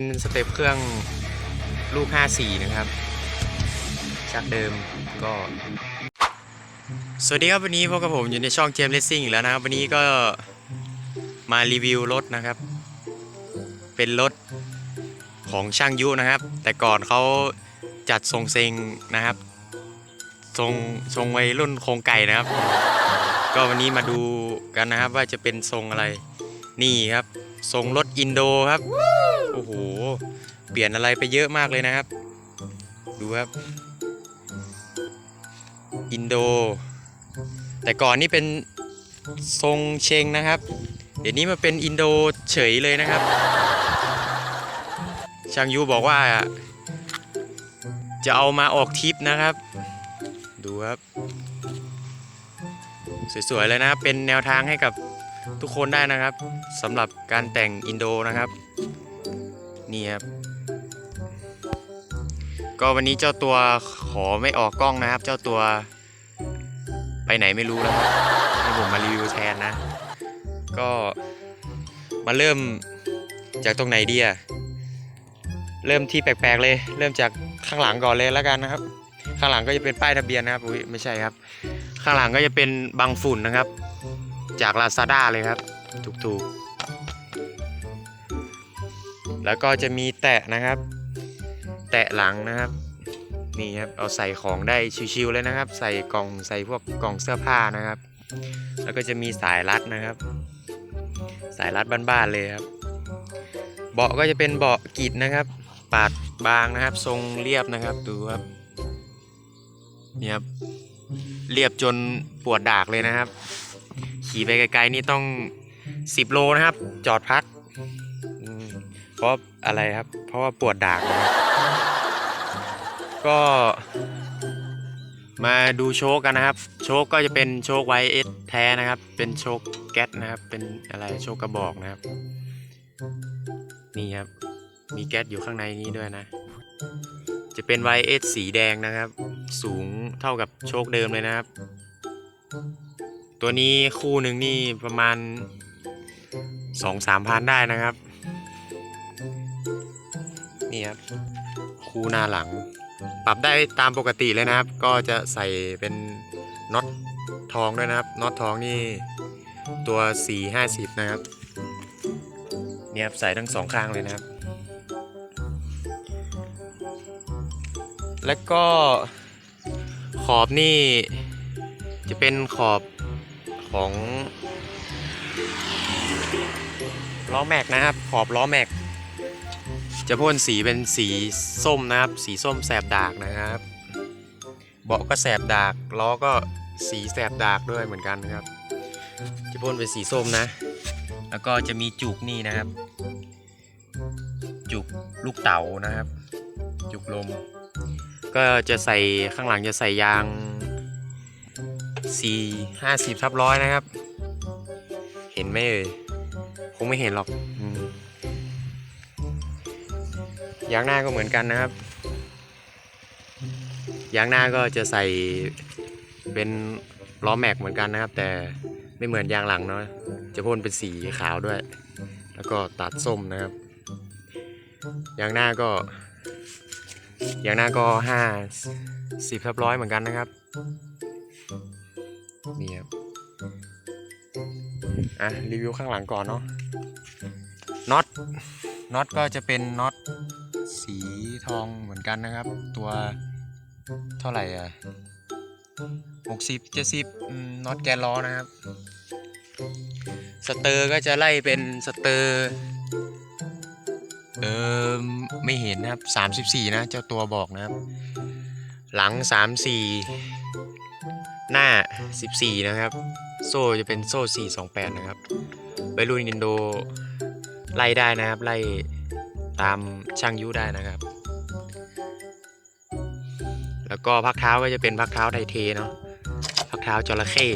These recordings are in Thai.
เป็นสเต็ปเครื่องลูก 54 นะครับชักเดิมก็ สวัสดีครับวันนี้พบกับผมอยู่ในช่องเจมเลสซิ่งอีกแล้วนะครับ วันนี้ก็มารีวิวรถนะครับ เป็นรถของช่างยุนะครับ แต่ก่อนเขาจัดทรงเซงนะครับ ทรงทรงวัยรุ่นโครงไก่นะครับ ก็วันนี้มาดูกันนะครับว่าจะเป็นทรงอะไร นี่ครับ ทรงรถอินโดครับ โอ้โห เปลี่ยนอะไรไปเยอะมากเลยนะครับ ดูครับ อินโด แต่ก่อนนี่เป็นทรงเชงนะครับ เดี๋ยวนี้มาเป็นอินโดเฉยเลยนะครับช่างยูบอกว่า จะเอามาออกทริปนะครับ ดูครับ สวยๆเลยนะครับเป็นแนวทางให้กับทุกคนได้นะครับสำหรับการแต่งอินโดนะครับ นี่ครับ ก็วันนี้เจ้าตัวขอไม่ออกกล้องนะครับ เจ้าตัว ไปไหนไม่รู้แล้วครับให้ผมมารีวิวแทนนะ ก็มาเริ่มจากตรงไหนดีอะเริ่มที่แปลกๆเลย เริ่มจากข้างหลังก่อนเลยแล้วกันนะครับ ข้างหลังก็จะเป็นป้ายทะเบียนนะครับอุ้ยไม่ใช่ครับ ข้างหลังก็จะเป็นบังฝุ่นนะครับ จาก Lazada เลยครับ ถูกๆ แล้วก็จะมีแตะนะครับ แตะหลังนะครับนี่ครับเอาใส่ของได้ชิวๆเลยนะครับ ใส่กล่องใส่พวกกล่องเสื้อผ้านะครับ แล้วก็จะมีสายรัดนะครับ สายรัดบ้านๆเลยครับ เบาะก็จะเป็นเบาะกีดนะครับ ปาดบางนะครับ ทรงเรียบนะครับดูครับนี่ครับเรียบจนปวดดากเลยนะครับ ขี่ไปไกลๆนี่ต้อง 10 โลนะครับ จอดพัก เพราะอะไรครับ เพราะว่าปวดดากนะครับก็มาดูโชคกันนะครับ โชคก็จะเป็นโชคไวเอสแท้นะครับ เป็นโชคแก๊สนะครับ เป็นอะไรโชคกระบอกนะครับ นี่ครับ มีแก๊สอยู่ข้างในนี้ด้วยนะ จะเป็น YS สีแดงนะครับ สูงเท่ากับโชคเดิมเลยนะครับ ตัวนี้คู่หนึ่งนี่ประมาณสองสามพันได้นะครับ นี่ครับคู่หน้าหลัง ปรับได้ตามปกติเลยนะครับ ก็จะใส่เป็นน็อตทองด้วยนะครับน็อตทองนี่ตัว 450 นะครับเนี่ยครับใส่ทั้งสองข้างเลยนะครับ แล้วก็ขอบนี่จะเป็นขอบของล้อแม็กนะครับ ขอบล้อแม็ก จะพ่นสีเป็นสีส้มนะครับ สีส้มแสบดากนะครับ เบาะก็แสบดากล้อก็สีแสบดากด้วยเหมือนกันนะครับ จะพ่นเป็นสีส้มนะ แล้วก็จะมีจุกนี่นะครับ จุกลูกเต๋านะครับ จุกลม ก็จะใส่ข้างหลังจะใส่ยาง 4 50ทับร้อยนะครับ เห็นไหมเอ่ยคงไม่เห็นหรอก ยางหน้าก็เหมือนกันนะครับ ยางหน้าก็จะใส่เป็นล้อแม็กเหมือนกันนะครับ แต่ไม่เหมือนยางหลังเนาะจะพ่นเป็นสีขาวด้วย แล้วก็ตัดส้มนะครับ ยางหน้าก็ ยางหน้าก็ห้าสิบทับร้อยเหมือนกันนะครับนี่ครับอะรีวิวข้างหลังก่อนเนาะน็อตน็อตก็จะเป็นน็อต สีทองเหมือนกันนะครับ ตัวเท่าไหร่อะหกสิบเจ็ดสิบน็อตแกนล้อนะครับ สเตอร์ก็จะไล่เป็นสเตอร์เออไม่เห็นนะครับ34นะเจ้าตัวบอกนะครับ หลัง34หน้า14นะครับ โซ่จะเป็นโซ่428นะครับไปรุ่นนินโดไล่ได้นะครับไล่ ตามช่างยุได้นะครับ แล้วก็พักเท้าก็จะเป็นพักเท้าไทเทเนาะพักเท้าจระเข้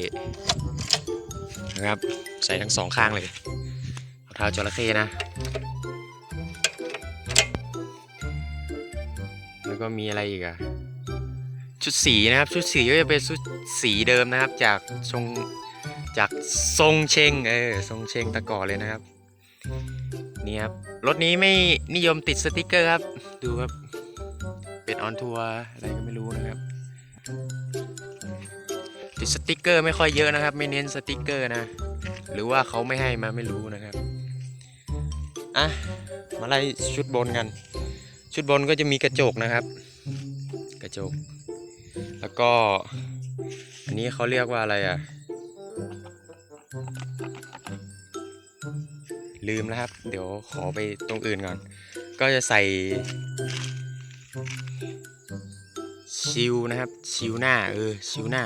นะครับ ใส่ทั้งสองข้างเลยพักเท้าจระเข้นะ แล้วก็มีอะไรอีกอะชุดสีนะครับ ชุดสีก็จะเป็นชุดสีเดิมนะครับ จากทรงจากทรงเชงเออทรงเชงตะก่อเลยนะครับ นี่ครับ รถนี้ไม่นิยมติดสติกเกอร์ครับ ดูครับ เป็นออนทัวร์อะไรก็ไม่รู้นะครับ ติดสติกเกอร์ไม่ค่อยเยอะนะครับ ไม่เน้นสติกเกอร์นะ หรือว่าเขาไม่ให้มาไม่รู้นะครับ อะ มาไล่ชุดบนกัน ชุดบนก็จะมีกระจกนะครับ กระจก แล้วก็ อันนี้เขาเรียกว่าอะไรอะ ลืมนะครับ เดี๋ยวขอไปตรงอื่นก่อน ก็จะใส่ ชิวนะครับ ชิวหน้าเออ ชิวหน้า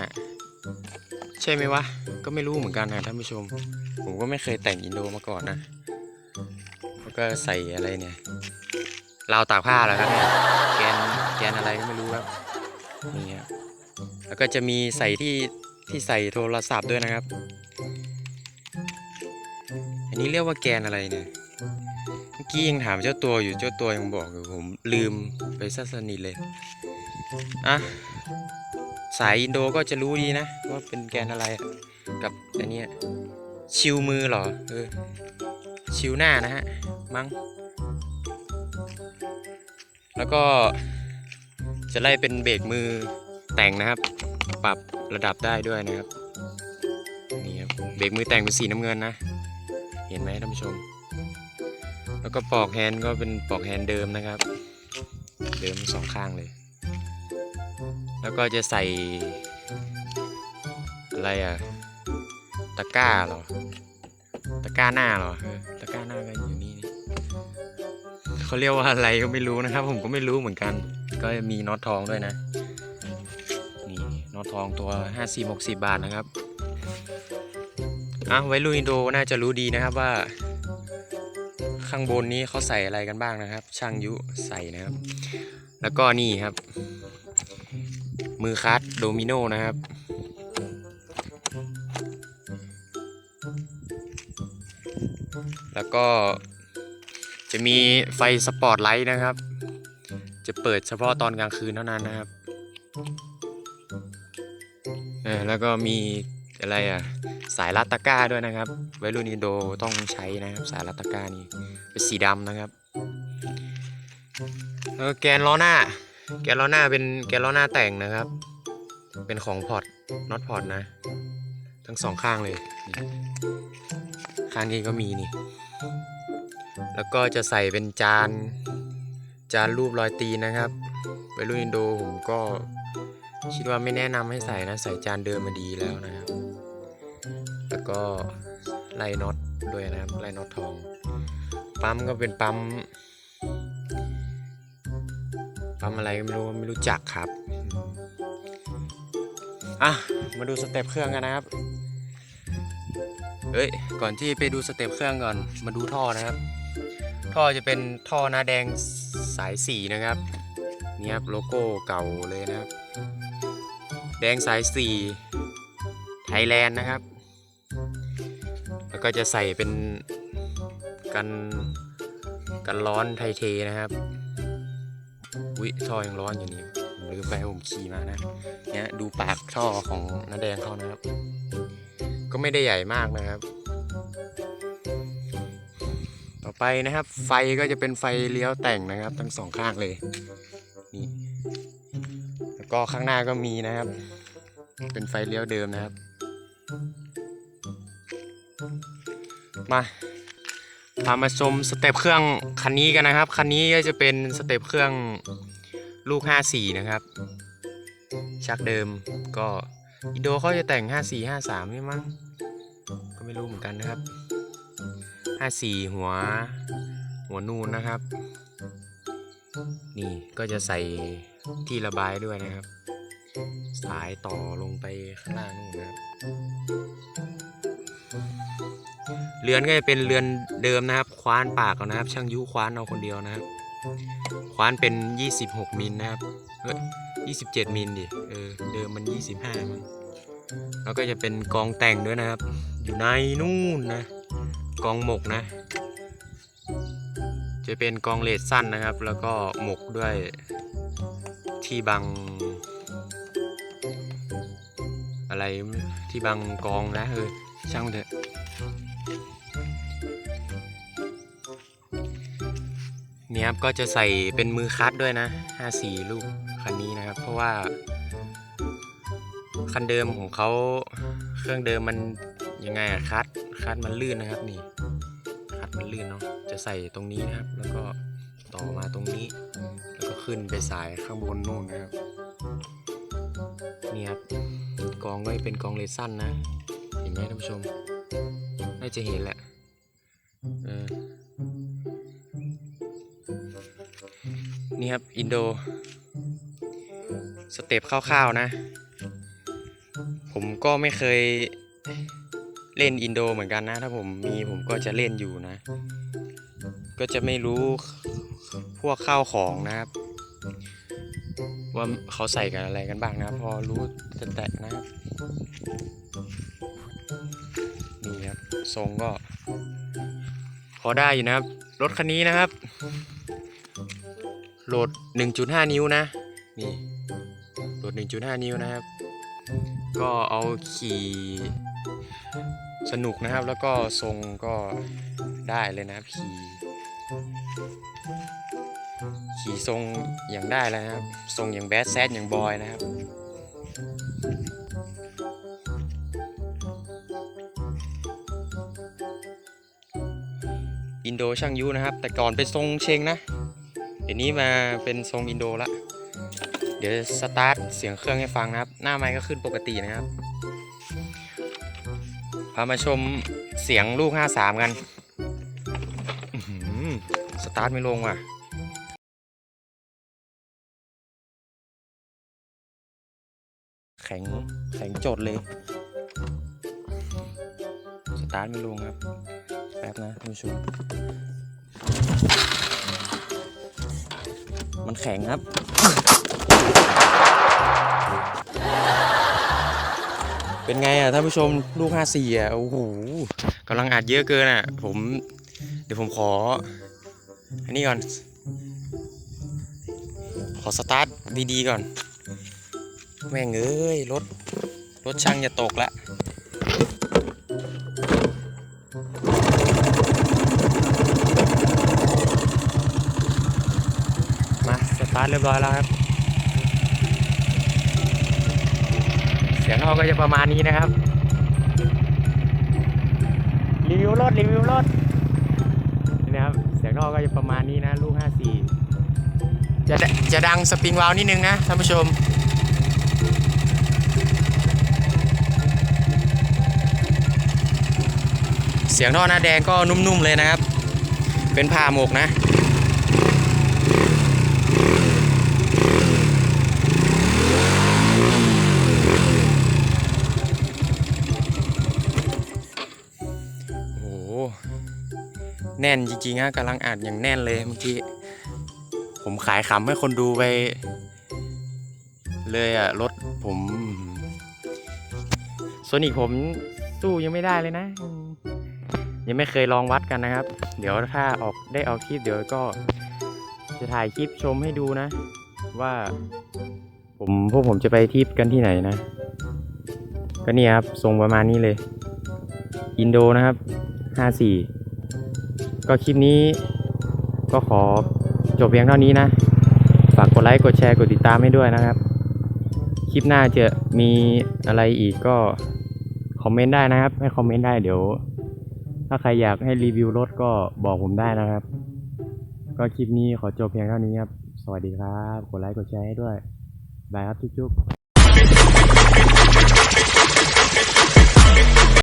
ใช่ไหมวะ ก็ไม่รู้เหมือนกันนะท่านผู้ชม ผมก็ไม่เคยแต่งอินโดมาก่อนนะแล้วก็ใส่อะไรเนี่ยราวตากผ้าเหรอครับเนี่ยแกนแกนอะไรก็ไม่รู้ครับนี่ครับแล้วก็จะมีใส่ที่ที่ใส่โทรศัพท์ด้วยนะครับอั นี้เรียกว่าแกนอะไรเนี่ย เมื่อกี้ยังถามเจ้าตัวอยู่เจ้าตัวยังบอกอยู่ผมลืมไปซะสนิทเลย อะ สายอินโดก็จะรู้ดีนะ ว่าเป็นแกนอะไรกับอันนี้ชิวมือเหรอ เออ ชิวหน้านะฮะ มั้ง แล้วก็จะไล่เป็นเบรกมือแต่งนะครับ ปรับระดับได้ด้วยนะครับ นี่ครับ เบรกมือแต่งเป็นสีน้ำเงินนะ เห็นไหมท่านผู้ชม แล้วก็ปลอกแฮนด์ก็เป็นปลอกแฮนด์เดิมนะครับ เดิมสองข้างเลย แล้วก็จะใส่ อะไรอะตะกร้าหรอ ตะกร้าหน้าหรอตะกร้าหน้าก็อยู่นี่เขาเรียกว่าอะไรก็ไม่รู้นะครับ ผมก็ไม่รู้เหมือนกัน ก็มีน็อตทองด้วยนะ นี่น็อตทองตัว5 4 6 0 บาทนะครับ อะไว้ลุยอินโดน่าจะรู้ดีนะครับว่า ข้างบนนี้เขาใส่อะไรกันบ้างนะครับ ช่างยุใส่นะครับ แล้วก็นี่ครับ มือคัดโดมิโนนะครับแล้วก็จะมีไฟสปอตไลท์นะครับ จะเปิดเฉพาะตอนกลางคืนเท่านั้นนะครับแล้วก็มีอะไรอะ สายรัดตก้าด้วยนะครับไวรุ่นอินโดต้องใช้นะครับ สายรัดตก้านี่เป็นสีดำนะครับแล้วก็แกนล้อหน้า แกนล้อหน้าเป็นแกนล้อหน้าแต่งนะครับ เป็นของพอร์ตน็อตพอร์ตนะ ทั้งสองข้างเลย ข้างนี้ก็มีนี่ แล้วก็จะใส่เป็นจาน จานรูปรอยตีนะครับไวรุ่นอินโดผมก็คิดว่าไม่แนะนำให้ใส่นะ ใส่จานเดิมมาดีแล้วนะครับ ก็ไล่น็อตด้วยนะครับไล่น็อตทอง ปั๊มก็เป็นปั๊ม ปั๊มอะไรก็ไม่รู้ไม่รู้จักครับอะมาดูสเต็ปเครื่องกันนะครับเฮ้ยก่อนที่ไปดูสเต็ปเครื่องก่อนมาดูท่อนะครับ ท่อจะเป็นท่อนาแดงสายสีนะครับนี่ครับโลโก้เก่าเลยนะครับ แดงสายสีไทยแลนด์นะครับ แล้วก็จะใส่เป็นกันกันร้อนไทเทนะครับวิท่อยังร้อนอยู่นี่ผมลืมไปผมขี่มานะเนี่ยดูปากท่อของน้าแดงเขานะครับ ก็ไม่ได้ใหญ่มากนะครับ ต่อไปนะครับ ไฟก็จะเป็นไฟเลี้ยวแต่งนะครับ ทั้งสองข้างเลยนี่แล้วก็ข้างหน้าก็มีนะครับ เป็นไฟเลี้ยวเดิมนะครับ มาพามาชมสเต็ปเครื่องคันนี้กันนะครับ คันนี้ก็จะเป็นสเต็ปเครื่องลูก 54 นะครับ ชักเดิมก็อินโดเขาจะแต่ง 54 53 นี่มั้ง ก็ไม่รู้เหมือนกันนะครับ 54 หัว หัวนูนนะครับ นี่ก็จะใส่ที่ระบายด้วยนะครับ สายต่อลงไปข้างล่างนู่นนะครับ เรือนก็จะเป็นเรือนเดิมนะครับ คว้านปากนะครับ ช่างยุคว้านเอาคนเดียวนะครับ คว้านเป็น 26 มิลนะครับเฮ้ย27 มิลดิ เออ เดิมมัน 25มั้งแล้วก็จะเป็นกองแต่งด้วยนะครับ อยู่ในนู่นนะ กองหมกนะ จะเป็นกองเลดสั้นนะครับ แล้วก็หมกด้วยที่บัง อะไรที่บังกองนะเออ ช่างมันเถอะนี่ยครับก็จะใส่เป็นมือคัดด้วยนะ 54 ลูกคันนี้นะครับ เพราะว่า คันเดิมของเขาเครื่องเดิมมันยังไงอะคัดคัดมันลื่นนะครับนี่ คัดมันลื่นเนาะจะใส่ตรงนี้นะครับ แล้วก็ต่อมาตรงนี้ แล้วก็ขึ้นไปสายข้างบนนู่นนะครับนี่ครับกองก็เป็นกองเลสั้นนะ ห็นไหมท่านผู้ชม น่าจะเห็นแหละนี่ครับ อินโด สเต็ปคร่าวๆนะ ผมก็ไม่เคยเล่นอินโดเหมือนกันนะ ถ้าผมมีผมก็จะเล่นอยู่นะ ก็จะไม่รู้พวกข้าวของนะครับ ว่าเขาใส่กันอะไรกันบ้างนะ พอรู้แต่ๆนะครับ นี่ครับทรงก็ พอได้อยู่นะครับ รถคันนี้นะครับ โหลด 1.5 นิ้วนะ นี่โหลด 1.5 นิ้วนะครับ ก็เอาขี่สนุกนะครับ แล้วก็ทรงก็ได้เลยนะครับขี่ขี่ทรงอย่างได้แล้วนะครับ ทรงอย่างแบดแซดอย่างบอยนะครับ โดช่างยุนะครับ แต่ก่อนเป็นทรงเชงนะ เดี๋ยวนี้มาเป็นทรงอินโดละ เดี๋ยวสตาร์ทเสียงเครื่องให้ฟังนะครับ หน้าไมค์ก็ขึ้นปกตินะครับ พามาชมเสียงลูก 53 กันสตาร์ทไม่ลงว่ะแข็งแข็งจดเลย สตาร์ทไม่ลงครับ แป๊บนะผู้ชมมันแข็งครับ เป็นไงอะท่านผู้ชมลูก 54 อะ โอ้โหกำลังอัดเยอะเกินอะ ผม เดี๋ยวผมขอ อันนี้ก่อน ขอสตาร์ทดี ๆ ก่อน แม่งเอ้ย รถ รถช่างจะตกละาร์ทเรียบร้อยแล้วครับ เสียงนอกก็จะประมาณนี้นะครับ รีวิวรถรีวิวรถนี่นะครับ เสียงนอกก็จะประมาณนี้นะ ลูก 54 จะจะดังสปริงวาลวนิดนึงนะท่านผู้ชมเสียงท่อหน้าแดงก็นุ่มๆเลยนะครับ เป็นผ้าหมกนะ แน่นจริงๆฮะกำลังอ่านอย่างแน่นเลยเมื่อกี้ ผมขายขำให้คนดูไป เลยอะรถผมโซนิกผมสู้ยังไม่ได้เลยนะ ยังไม่เคยลองวัดกันนะครับ เดี๋ยวถ้าออกได้เอาคลิปเดี๋ยวก็ จะถ่ายคลิปชมให้ดูนะ ว่า ผมพวกผมจะไปทริปกันที่ไหนนะ ก็นี่ครับทรงประมาณนี้เลย อินโดนะครับ54 ก็คลิปนี้ก็ขอจบเพียงเท่านี้นะ ฝากกดไลค์ กดแชร์ กดติดตามให้ด้วยนะครับ คลิปหน้าจะมีอะไรอีกก็คอมเมนต์ได้นะครับ ให้คอมเมนต์ได้เดี๋ยว ถ้าใครอยากให้รีวิวรถก็บอกผมได้นะครับ ก็คลิปนี้ขอจบเพียงเท่านี้ครับ สวัสดีครับ กดไลค์ กดแชร์ให้ด้วยบายครับจุ๊บ